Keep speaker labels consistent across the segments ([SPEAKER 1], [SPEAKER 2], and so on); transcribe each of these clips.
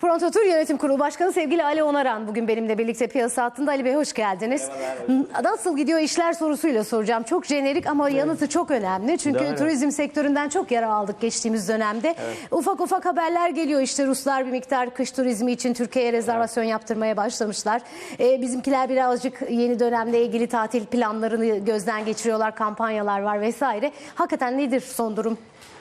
[SPEAKER 1] Pronto Tur Yönetim Kurulu Başkanı sevgili Ali Onaran bugün benimle birlikte piyasa hattında. Ali Bey hoş geldiniz. Nasıl gidiyor işler sorusuyla soracağım. Çok jenerik ama yanıtı çok önemli. Çünkü
[SPEAKER 2] Doğru.
[SPEAKER 1] turizm sektöründen çok yara aldık geçtiğimiz dönemde. Ufak ufak haberler geliyor. İşte Ruslar bir miktar kış turizmi için Türkiye'ye rezervasyon yaptırmaya başlamışlar. Ee, bizimkiler birazcık yeni dönemle ilgili tatil planlarını gözden geçiriyorlar. Kampanyalar var vesaire. Hakikaten nedir son durum?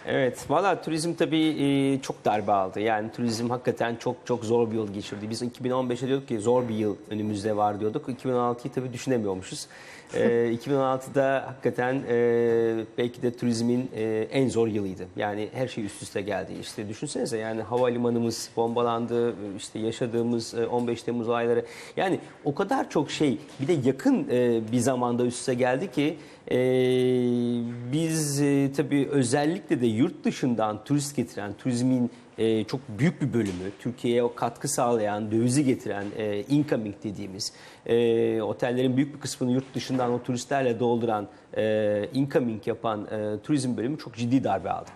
[SPEAKER 2] Evet, valla turizm tabii e, çok darbe aldı. Yani turizm hakikaten çok çok zor bir yıl geçirdi. Biz 2015'e diyorduk ki zor bir yıl önümüzde var diyorduk. 2016'yı tabii düşünemiyormuşuz. E, 2016'da hakikaten e, belki de turizmin e, en zor yılıydı. Yani her şey üst üste geldi. İşte düşünsenize yani havalimanımız bombalandı, işte yaşadığımız e, 15 Temmuz olayları. Yani o kadar çok şey bir de yakın e, bir zamanda üst üste geldi ki e, biz e, tabii özellikle de yurt dışından turist getiren, turizmin e, çok büyük bir bölümü, Türkiye'ye o katkı sağlayan, dövizi getiren e, incoming dediğimiz, e, otellerin büyük bir kısmını yurt dışından o turistlerle dolduran, e, incoming yapan e, turizm bölümü çok ciddi darbe aldı.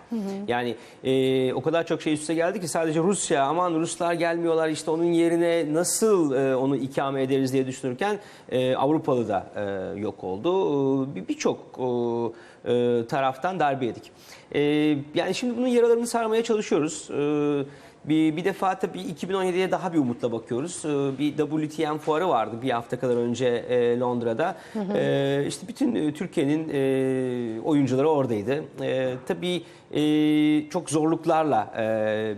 [SPEAKER 2] Yani e, o kadar çok şey üste geldi ki sadece Rusya, aman Ruslar gelmiyorlar işte onun yerine nasıl e, onu ikame ederiz diye düşünürken e, Avrupalı da e, yok oldu. E, bir- Birçok e, e, taraftan darbe yedik. E, yani şimdi bunun yaralarını sarmaya çalışıyoruz. E, bir, bir defa tabii 2017'ye daha bir umutla bakıyoruz. Ee, Bir WTM fuarı vardı bir hafta kadar önce e, Londra'da. Ee, işte bütün e, Türkiye'nin e, oyuncuları oradaydı. Ee, tabii çok zorluklarla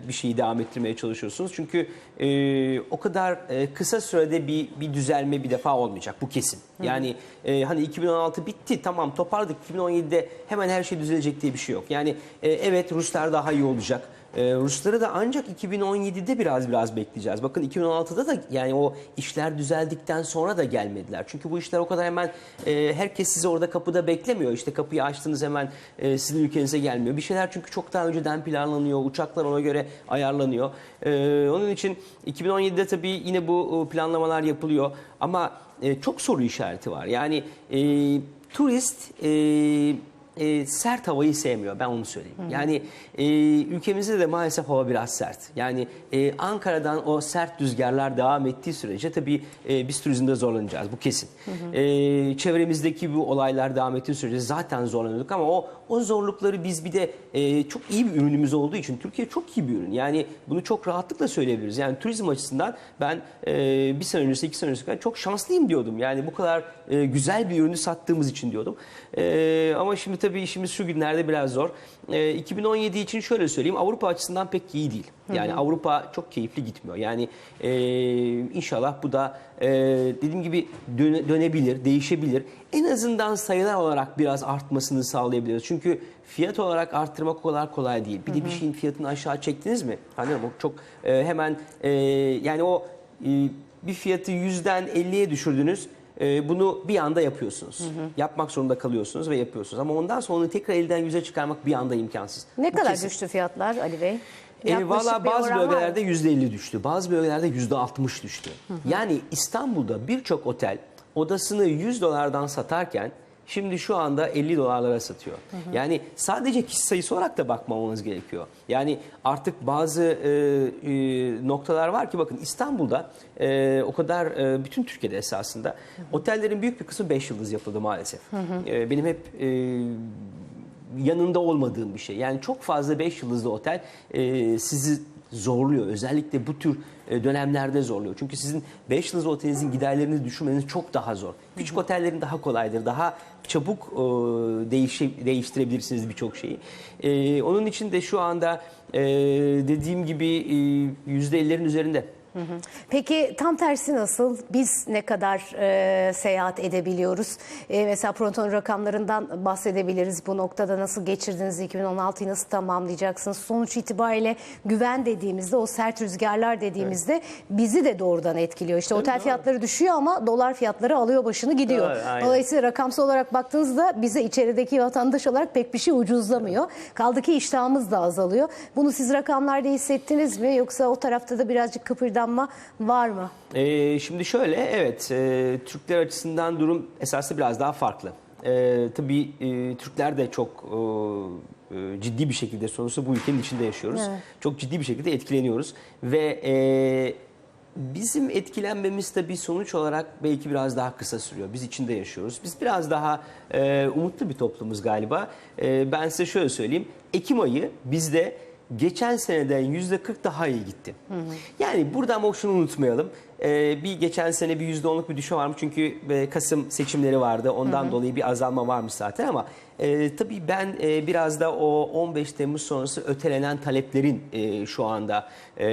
[SPEAKER 2] bir şeyi devam ettirmeye çalışıyorsunuz. Çünkü o kadar kısa sürede bir, bir düzelme bir defa olmayacak. Bu kesin. Yani hani 2016 bitti tamam toparladık. 2017'de hemen her şey düzelecek diye bir şey yok. Yani evet Ruslar daha iyi olacak. Ee, Rusları da ancak 2017'de biraz biraz bekleyeceğiz. Bakın 2016'da da yani o işler düzeldikten sonra da gelmediler. Çünkü bu işler o kadar hemen e, herkes sizi orada kapıda beklemiyor. İşte kapıyı açtınız hemen e, sizin ülkenize gelmiyor. Bir şeyler çünkü çok daha önceden planlanıyor. Uçaklar ona göre ayarlanıyor. Ee, onun için 2017'de tabii yine bu e, planlamalar yapılıyor. Ama e, çok soru işareti var. Yani e, turist... E, e, sert havayı sevmiyor ben onu söyleyeyim. Yani e, ülkemizde de maalesef hava biraz sert. Yani e, Ankara'dan o sert rüzgarlar devam ettiği sürece tabii e, biz turizmde zorlanacağız bu kesin. E, çevremizdeki bu olaylar devam ettiği sürece zaten zorlanıyorduk ama o o zorlukları biz bir de e, çok iyi bir ürünümüz olduğu için Türkiye çok iyi bir ürün. Yani bunu çok rahatlıkla söyleyebiliriz. Yani turizm açısından ben e, bir sene öncesi iki sene öncesi kadar çok şanslıyım diyordum. Yani bu kadar e, güzel bir ürünü sattığımız için diyordum. E, ama şimdi tabii işimiz şu günlerde biraz zor. E, 2017 için şöyle söyleyeyim Avrupa açısından pek iyi değil. Yani Avrupa çok keyifli gitmiyor. Yani e, inşallah bu da e, dediğim gibi döne- dönebilir, değişebilir. En azından sayılar olarak biraz artmasını sağlayabiliriz. Çünkü fiyat olarak arttırmak kadar kolay değil. Bir de bir şeyin fiyatını aşağı çektiniz mi? Hani çok e, hemen e, yani o e, bir fiyatı yüzden 50'ye düşürdünüz. E, bunu bir anda yapıyorsunuz. Yapmak zorunda kalıyorsunuz ve yapıyorsunuz. Ama ondan sonra onu tekrar elden yüze çıkarmak bir anda imkansız.
[SPEAKER 1] Ne
[SPEAKER 2] Bu
[SPEAKER 1] kadar
[SPEAKER 2] kesin.
[SPEAKER 1] düştü fiyatlar Ali Bey?
[SPEAKER 2] E,
[SPEAKER 1] Yaklaşık
[SPEAKER 2] Valla bazı bölgelerde yüzde 50 düştü. Bazı bölgelerde yüzde 60 düştü. Yani İstanbul'da birçok otel odasını 100 dolardan satarken şimdi şu anda 50 dolarlara satıyor. Yani sadece kişi sayısı olarak da bakmamamız gerekiyor. Yani artık bazı e, e, noktalar var ki bakın İstanbul'da e, o kadar e, bütün Türkiye'de esasında otellerin büyük bir kısmı 5 yıldız yapıldı maalesef. E, benim hep e, yanında olmadığım bir şey. Yani çok fazla 5 yıldızlı otel e, sizi zorluyor. Özellikle bu tür e, dönemlerde zorluyor. Çünkü sizin 5 yıldızlı otelinizin giderlerini düşürmeniz çok daha zor. Küçük otellerin daha kolaydır. Daha çabuk e, değişi, değiştirebilirsiniz birçok şeyi. E, onun için de şu anda dediğim gibi e, %50'lerin üzerinde.
[SPEAKER 1] Peki tam tersi nasıl? Biz ne kadar e, seyahat edebiliyoruz? E, mesela Pronton rakamlarından bahsedebiliriz. Bu noktada nasıl geçirdiniz 2016'yı nasıl tamamlayacaksınız? Sonuç itibariyle güven dediğimizde o sert rüzgarlar dediğimizde bizi de doğrudan etkiliyor. İşte otel fiyatları düşüyor ama dolar fiyatları alıyor başını gidiyor.
[SPEAKER 2] Evet, aynen.
[SPEAKER 1] Dolayısıyla rakamsal olarak baktığınızda bize içerideki vatandaş olarak pek bir şey ucuzlamıyor. Kaldı ki iştahımız da azalıyor. Bunu siz rakamlarda hissettiniz mi yoksa o tarafta da birazcık kıpırdanma var mı?
[SPEAKER 2] Ee, şimdi şöyle, evet, e, Türkler açısından durum esasında biraz daha farklı. E, tabii e, Türkler de çok e, e, ciddi bir şekilde sonuçta bu ülkenin içinde yaşıyoruz.
[SPEAKER 1] Evet.
[SPEAKER 2] Çok ciddi bir şekilde etkileniyoruz ve e, bizim etkilenmemiz tabii sonuç olarak belki biraz daha kısa sürüyor. Biz içinde yaşıyoruz. Biz biraz daha e, umutlu bir toplumuz galiba. E, ben size şöyle söyleyeyim. Ekim ayı bizde geçen seneden yüzde 40 daha iyi gitti. Yani burada ama şunu unutmayalım. Ee, bir geçen sene bir yüzde onluk bir düşme varmış çünkü e, Kasım seçimleri vardı. Ondan dolayı bir azalma varmış zaten ama e, tabii ben e, biraz da o 15 Temmuz sonrası ötelenen taleplerin e, şu anda e,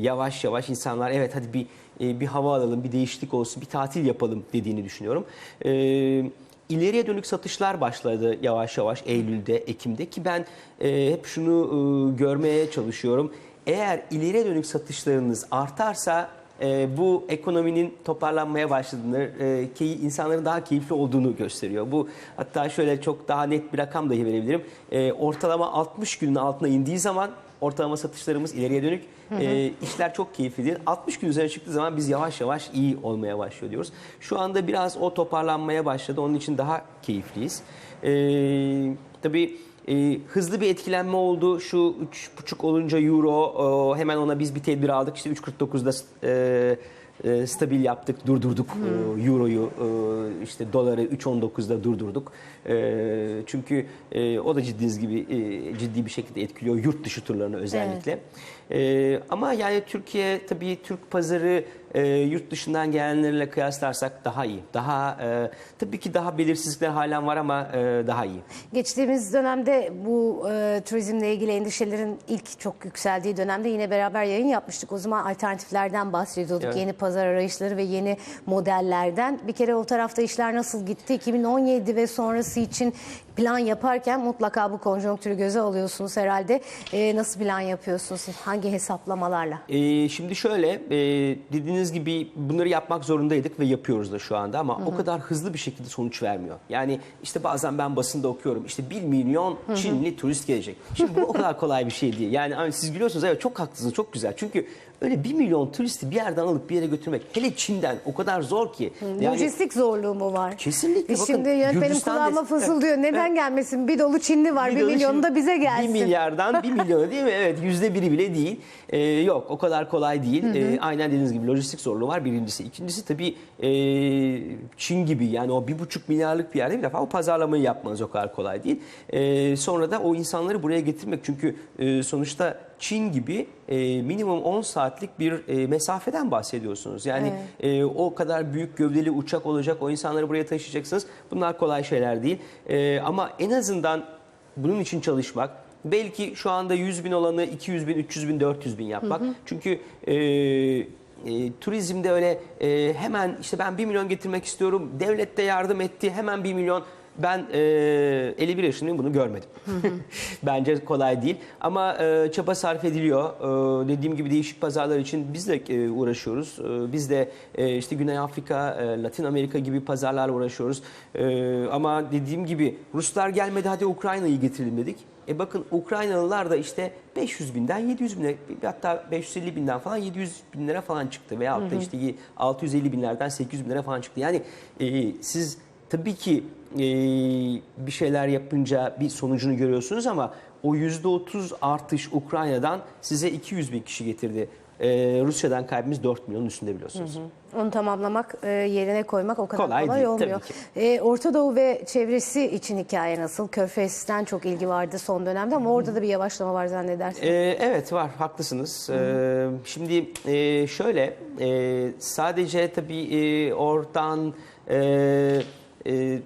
[SPEAKER 2] yavaş yavaş insanlar evet hadi bir e, bir hava alalım, bir değişiklik olsun, bir tatil yapalım dediğini düşünüyorum. E, ileriye dönük satışlar başladı yavaş yavaş Eylül'de, Ekim'de ki ben e, hep şunu e, görmeye çalışıyorum. Eğer ileriye dönük satışlarınız artarsa e, bu ekonominin toparlanmaya başladığını, e, ki insanların daha keyifli olduğunu gösteriyor. Bu hatta şöyle çok daha net bir rakam dahi verebilirim. E, ortalama 60 günün altına indiği zaman ortalama satışlarımız ileriye dönük e, işler çok keyiflidir. 60 gün üzerine çıktığı zaman biz yavaş yavaş iyi olmaya başlıyor diyoruz. Şu anda biraz o toparlanmaya başladı. Onun için daha keyifliyiz. E, tabii e, hızlı bir etkilenme oldu. Şu 3,5 olunca euro e, hemen ona biz bir tedbir aldık. İşte 3.49'da e, e, stabil yaptık, durdurduk e, euroyu, e, işte doları 3.19'da durdurduk. E, çünkü e, o da ciddiğiniz gibi e, ciddi bir şekilde etkiliyor yurt dışı turlarını özellikle. E, ama yani Türkiye tabii Türk pazarı e, yurt dışından gelenlerle kıyaslarsak daha iyi. Daha e, tabii ki daha belirsizlikler halen var ama e, daha iyi.
[SPEAKER 1] Geçtiğimiz dönemde bu e, turizmle ilgili endişelerin ilk çok yükseldiği dönemde yine beraber yayın yapmıştık. O zaman alternatiflerden bahsediyorduk.
[SPEAKER 2] Evet.
[SPEAKER 1] Yeni pazar arayışları ve yeni modellerden. Bir kere o tarafta işler nasıl gitti? 2017 ve sonrası için plan yaparken mutlaka bu konjonktürü göze alıyorsunuz herhalde. E, nasıl plan yapıyorsunuz? Hangi hesaplamalarla?
[SPEAKER 2] Ee, şimdi şöyle, e, dediğiniz gibi bunları yapmak zorundaydık ve yapıyoruz da şu anda ama o kadar hızlı bir şekilde sonuç vermiyor. Yani işte bazen ben basında okuyorum işte 1 milyon Çinli turist gelecek. Şimdi bu o kadar kolay bir şey değil. Yani hani siz gülüyorsunuz evet çok haklısınız çok güzel. Çünkü öyle 1 milyon turisti bir yerden alıp bir yere götürmek hele Çin'den o kadar zor ki. Yani
[SPEAKER 1] Lojistik zorluğu mu var?
[SPEAKER 2] Kesinlikle.
[SPEAKER 1] E
[SPEAKER 2] Bakın,
[SPEAKER 1] Şimdi yönetmenim
[SPEAKER 2] Gürcistan
[SPEAKER 1] kulağıma fısıldıyor. Neden gelmesin? Bir dolu Çinli var. Bir,
[SPEAKER 2] dolu
[SPEAKER 1] milyonu da bize gelsin.
[SPEAKER 2] Bir milyardan bir milyona değil mi? Evet yüzde biri bile değil. Ee, yok o kadar kolay değil. Ee, aynen dediğiniz gibi lojistik zorluğu var birincisi. İkincisi tabii e, Çin gibi yani o bir buçuk milyarlık bir yerde bir defa o pazarlamayı yapmanız o kadar kolay değil. Ee, sonra da o insanları buraya getirmek. Çünkü e, sonuçta Çin gibi e, minimum 10 saatlik bir e, mesafeden bahsediyorsunuz. Yani e, o kadar büyük gövdeli uçak olacak, o insanları buraya taşıyacaksınız. Bunlar kolay şeyler değil. E, ama en azından bunun için çalışmak, belki şu anda 100 bin olanı 200 bin, 300 bin, 400 bin yapmak. Çünkü e, e, turizmde öyle e, hemen işte ben 1 milyon getirmek istiyorum, devlet de yardım etti, hemen 1 milyon ben e, 51 yaşındayım bunu görmedim. Bence kolay değil ama e, çaba sarf ediliyor. E, dediğim gibi değişik pazarlar için biz de e, uğraşıyoruz. E, biz de e, işte Güney Afrika, e, Latin Amerika gibi pazarlarla uğraşıyoruz. E, ama dediğim gibi Ruslar gelmedi hadi Ukrayna'yı getirelim dedik. E bakın Ukraynalılar da işte 500 binden 700 bine hatta 550 binden falan 700 binlere falan çıktı. Veyahut da işte 650 binlerden 800 binlere falan çıktı. Yani e, siz tabii ki e, bir şeyler yapınca bir sonucunu görüyorsunuz ama o %30 artış Ukrayna'dan size 200 bin kişi getirdi. E, Rusya'dan kaybımız 4 milyonun üstünde biliyorsunuz.
[SPEAKER 1] Onu tamamlamak, e, yerine koymak o kadar
[SPEAKER 2] Kolay
[SPEAKER 1] kolay,
[SPEAKER 2] değil,
[SPEAKER 1] olmuyor. E, Orta Doğu ve çevresi için hikaye nasıl? Körfez'den çok ilgi vardı son dönemde ama orada da bir yavaşlama var zannedersin.
[SPEAKER 2] Ee, evet var haklısınız. Ee, şimdi e, şöyle e, sadece tabii e, oradan e, e,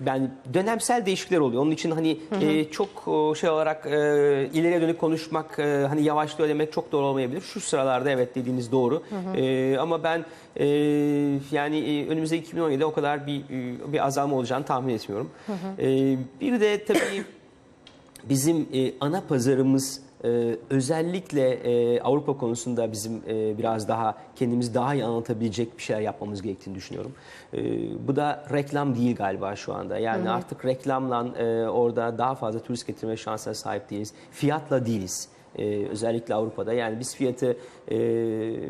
[SPEAKER 2] ben dönemsel değişiklikler oluyor. Onun için hani e, çok o, şey olarak e, ileriye dönük konuşmak hani hani yavaşlıyor demek çok doğru olmayabilir. Şu sıralarda evet dediğiniz doğru. E, ama ben e, yani e, önümüzde 2017'de o kadar bir e, bir azalma olacağını tahmin etmiyorum. E, bir de tabii bizim e, ana pazarımız e, özellikle e, Avrupa konusunda bizim e, biraz daha kendimizi daha iyi anlatabilecek bir şeyler yapmamız gerektiğini düşünüyorum. E, bu da reklam değil galiba şu anda. Yani artık reklamla e, orada daha fazla turist getirme şansına sahip değiliz. Fiyatla değiliz. e, özellikle Avrupa'da. Yani biz fiyatı e,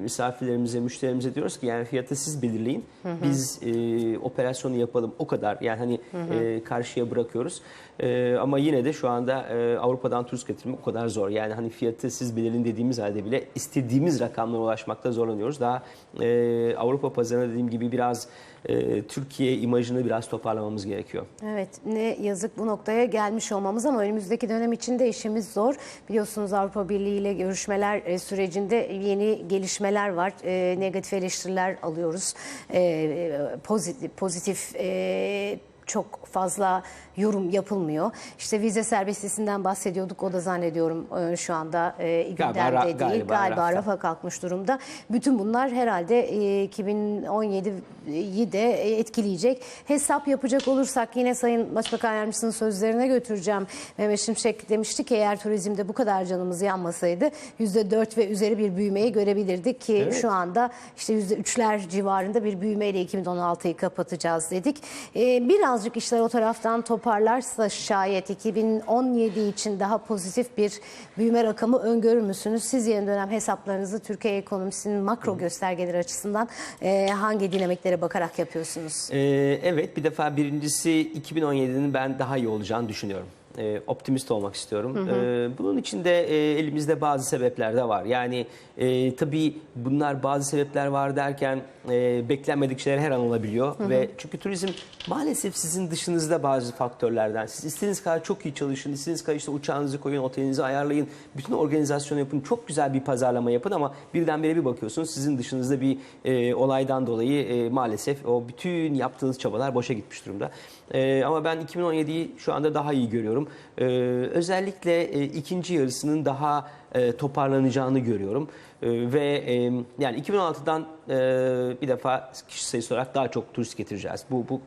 [SPEAKER 2] misafirlerimize, müşterimize diyoruz ki yani fiyatı siz belirleyin. Biz e, operasyonu yapalım o kadar. Yani hani e, karşıya bırakıyoruz. E, ama yine de şu anda e, Avrupa'dan turist getirmek o kadar zor. Yani hani fiyatı siz belirleyin dediğimiz halde bile istediğimiz rakamlara ulaşmakta zorlanıyoruz. Daha e, Avrupa pazarına dediğim gibi biraz e, Türkiye imajını biraz toparlamamız gerekiyor.
[SPEAKER 1] Evet ne yazık bu noktaya gelmiş olmamız ama önümüzdeki dönem içinde işimiz zor. Biliyorsunuz Avrupa Birliği ile görüşmeler e, sürecinde yeni gelişmeler var. E, negatif eleştiriler alıyoruz. E, pozitif, pozitif e, çok fazla yorum yapılmıyor. İşte vize serbestisinden bahsediyorduk. O da zannediyorum e, şu anda e, gündemde değil.
[SPEAKER 2] galiba
[SPEAKER 1] Galiba, rafa kalkmış durumda. Bütün bunlar herhalde e, 2017'yi de etkileyecek. Hesap yapacak olursak yine Sayın Başbakan Yardımcısının sözlerine götüreceğim. Mehmet Şimşek demişti ki eğer turizmde bu kadar canımız yanmasaydı %4 ve üzeri bir büyümeyi görebilirdik ki
[SPEAKER 2] Evet.
[SPEAKER 1] şu anda işte %3'ler civarında bir büyümeyle 2016'yı kapatacağız dedik. E, birazcık işler o taraftan toparlarsa şayet 2017 için daha pozitif bir büyüme rakamı öngörür müsünüz? Siz yeni dönem hesaplarınızı Türkiye ekonomisinin makro göstergeleri açısından e, hangi dinamiklere bakarak yapıyorsunuz?
[SPEAKER 2] Ee, evet bir defa birincisi 2017'nin ben daha iyi olacağını düşünüyorum. Ee, optimist olmak istiyorum. Ee, bunun için de e, elimizde bazı sebepler de var. Yani e, tabii bunlar bazı sebepler var derken e, beklenmedik şeyler her an olabiliyor ve çünkü turizm maalesef sizin dışınızda bazı faktörlerden. Siz istediğiniz kadar çok iyi çalışın, istediğiniz kadar işte uçağınızı koyun, otelinizi ayarlayın, bütün organizasyonu yapın, çok güzel bir pazarlama yapın ama birdenbire bir bakıyorsunuz sizin dışınızda bir e, olaydan dolayı e, maalesef o bütün yaptığınız çabalar boşa gitmiş durumda. E, ama ben 2017'yi şu anda daha iyi görüyorum. E, özellikle e, ikinci yarısının daha e, toparlanacağını görüyorum. E, ve e, yani 2016'dan e, bir defa kişi sayısı olarak daha çok turist getireceğiz. Bu, bu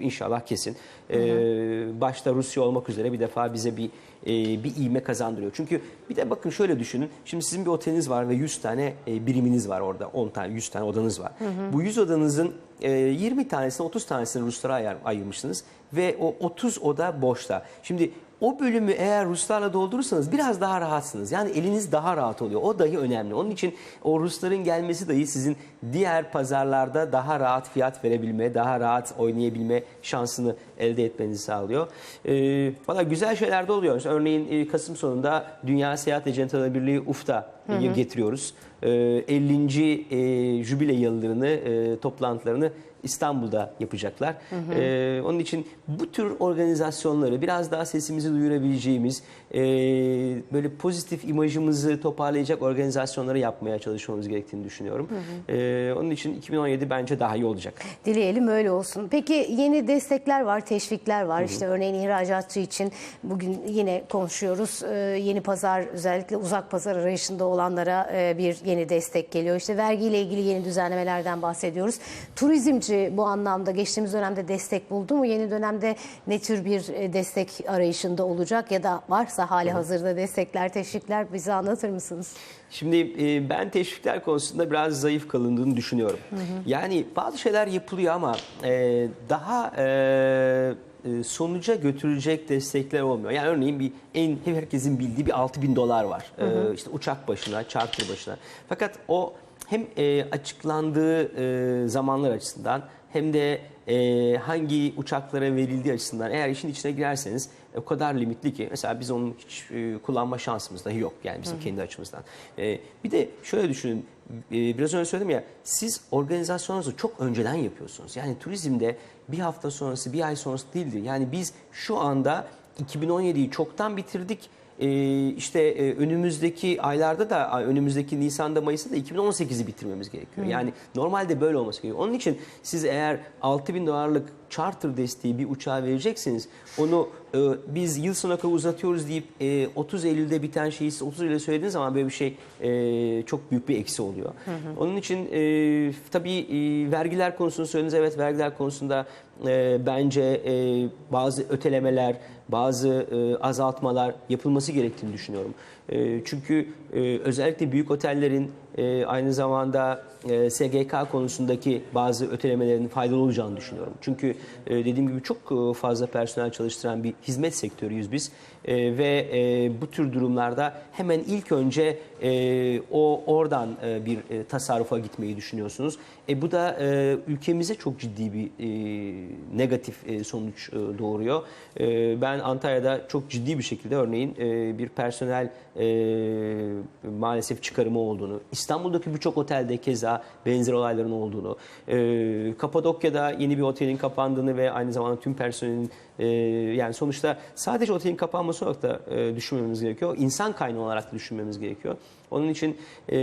[SPEAKER 2] e, inşallah kesin. E, başta Rusya olmak üzere bir defa bize bir e, bir iğme kazandırıyor. Çünkü bir de bakın şöyle düşünün. Şimdi sizin bir oteliniz var ve 100 tane e, biriminiz var orada. 10 tane 100 tane odanız var. Bu 100 odanızın e, 20 tanesini 30 tanesini Ruslara ayır, ayırmışsınız ve o 30 oda boşta. Şimdi o bölümü eğer Ruslarla doldurursanız biraz daha rahatsınız. Yani eliniz daha rahat oluyor. O dahi önemli. Onun için o Rusların gelmesi dahi sizin diğer pazarlarda daha rahat fiyat verebilme, daha rahat oynayabilme şansını elde etmenizi sağlıyor. Ee, Valla güzel şeyler de oluyor. Örneğin e, Kasım sonunda Dünya Seyahat Ajantaları Birliği UFTA getiriyoruz. Ee, 50. e, jübile yıllarını, e, toplantılarını İstanbul'da yapacaklar. Ee, onun için bu tür organizasyonları biraz daha sesimizi duyurabileceğimiz, e, böyle pozitif imajımızı toparlayacak organizasyonları yapmaya çalışmamız gerektiğini düşünüyorum. Ee, onun için 2017 bence daha iyi olacak.
[SPEAKER 1] Dileyelim öyle olsun. Peki yeni destekler var, teşvikler var. İşte örneğin ihracatçı için bugün yine konuşuyoruz. Ee, yeni pazar özellikle uzak pazar arayışında olanlara e, bir yeni destek geliyor. İşte vergiyle ilgili yeni düzenlemelerden bahsediyoruz. Turizmci bu anlamda geçtiğimiz dönemde destek buldu mu? Yeni dönemde ne tür bir e, destek arayışında olacak ya da varsa hali hazırda destekler, teşvikler bize anlatır mısınız?
[SPEAKER 2] Şimdi e, ben teşvikler konusunda biraz zayıf kalındığını düşünüyorum. Yani bazı şeyler yapılıyor ama e, daha e, e, sonuca götürecek destekler olmuyor. Yani örneğin bir en herkesin bildiği bir 6000 bin dolar var. E, işte uçak başına, charter başına. Fakat o hem e, açıklandığı e, zamanlar açısından hem de e, hangi uçaklara verildiği açısından eğer işin içine girerseniz e, o kadar limitli ki mesela biz onun hiç e, kullanma şansımız dahi yok yani bizim kendi açımızdan. E, bir de şöyle düşünün e, biraz önce söyledim ya siz organizasyonunuzu çok önceden yapıyorsunuz. Yani turizmde bir hafta sonrası bir ay sonrası değildir. Yani biz şu anda 2017'yi çoktan bitirdik. Ee, işte e, önümüzdeki aylarda da önümüzdeki Nisan'da Mayıs'ta da 2018'i bitirmemiz gerekiyor. Yani normalde böyle olması gerekiyor. Onun için siz eğer 6000 dolarlık charter desteği bir uçağa vereceksiniz. Onu e, biz yıl sonuna kadar uzatıyoruz deyip e, 30 Eylül'de biten şeyi siz 30 Eylül'de söylediğiniz zaman böyle bir şey e, çok büyük bir eksi oluyor. Onun için e, tabii e, vergiler konusunu söylediniz. Evet vergiler konusunda e, bence e, bazı ötelemeler, bazı e, azaltmalar yapılması gerektiğini düşünüyorum. E, çünkü e, özellikle büyük otellerin e, aynı zamanda e, SGK konusundaki bazı ötelemelerin faydalı olacağını düşünüyorum. Çünkü e, dediğim gibi çok e, fazla personel çalıştıran bir hizmet sektörüyüz biz E, ve e, bu tür durumlarda hemen ilk önce e, o oradan e, bir e, tasarrufa gitmeyi düşünüyorsunuz. E, bu da e, ülkemize çok ciddi bir e, negatif e, sonuç e, doğuruyor. E, ben Antalya'da çok ciddi bir şekilde örneğin e, bir personel e, maalesef çıkarımı olduğunu, İstanbul'daki birçok otelde keza benzer olayların olduğunu, e, Kapadokya'da yeni bir otelin kapandığını ve aynı zamanda tüm personelin e, yani sonuçta sadece otelin kapanması olarak da e, düşünmemiz gerekiyor. İnsan kaynağı olarak da düşünmemiz gerekiyor. Onun için e,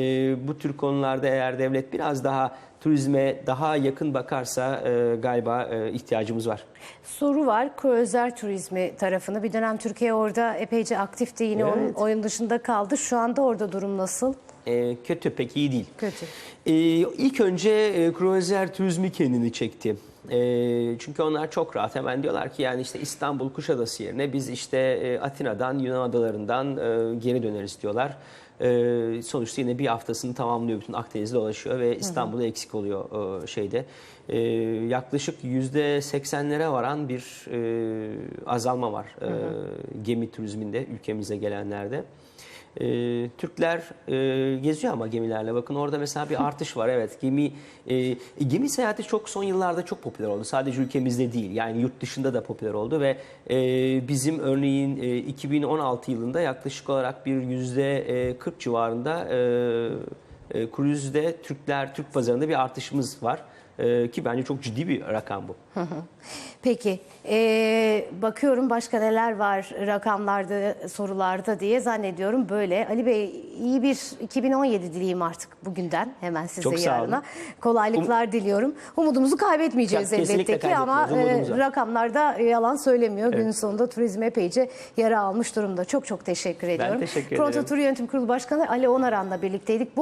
[SPEAKER 2] bu tür konularda eğer devlet biraz daha turizme daha yakın bakarsa e, galiba e, ihtiyacımız var.
[SPEAKER 1] Soru var. Kruzyer turizmi tarafını. Bir dönem Türkiye orada epeyce aktifti. Yine onun
[SPEAKER 2] Evet.
[SPEAKER 1] oyun dışında kaldı. Şu anda orada durum nasıl?
[SPEAKER 2] E, kötü, pek iyi değil.
[SPEAKER 1] Kötü.
[SPEAKER 2] Ee, ilk önce e, kruzyer turizmi kendini çekti. Ee, çünkü onlar çok rahat hemen diyorlar ki yani işte İstanbul Kuşadası yerine biz işte e, Atina'dan Yunan adalarından e, geri döneriz diyorlar. Ee, sonuçta yine bir haftasını tamamlıyor bütün Akdeniz'de dolaşıyor ve İstanbul'da eksik oluyor e, şeyde. Ee, yaklaşık yüzde 80'lere varan bir e, azalma var e, gemi turizminde ülkemize gelenlerde. Ee, Türkler e, geziyor ama gemilerle. Bakın orada mesela bir artış var. Evet gemi e, gemi seyahati çok son yıllarda çok popüler oldu. Sadece ülkemizde değil. Yani yurt dışında da popüler oldu ve e, bizim örneğin e, 2016 yılında yaklaşık olarak bir yüzde e, 40 civarında e, e, kruzde Türkler Türk pazarında bir artışımız var. E, ki bence çok ciddi bir rakam bu.
[SPEAKER 1] Peki. ee, bakıyorum başka neler var rakamlarda, sorularda diye zannediyorum böyle. Ali Bey iyi bir 2017 dileyim artık bugünden hemen size
[SPEAKER 2] Çok
[SPEAKER 1] yarına. Kolaylıklar diliyorum. Umudumuzu kaybetmeyeceğiz
[SPEAKER 2] Ya,
[SPEAKER 1] elbette ki ama e, rakamlarda yalan söylemiyor. Günün sonunda turizm epeyce yara almış durumda. Çok çok teşekkür ediyorum.
[SPEAKER 2] teşekkür
[SPEAKER 1] Pronto
[SPEAKER 2] ederim.
[SPEAKER 1] Tur Yönetim Kurulu Başkanı Ali Onaran'la birlikteydik. Bu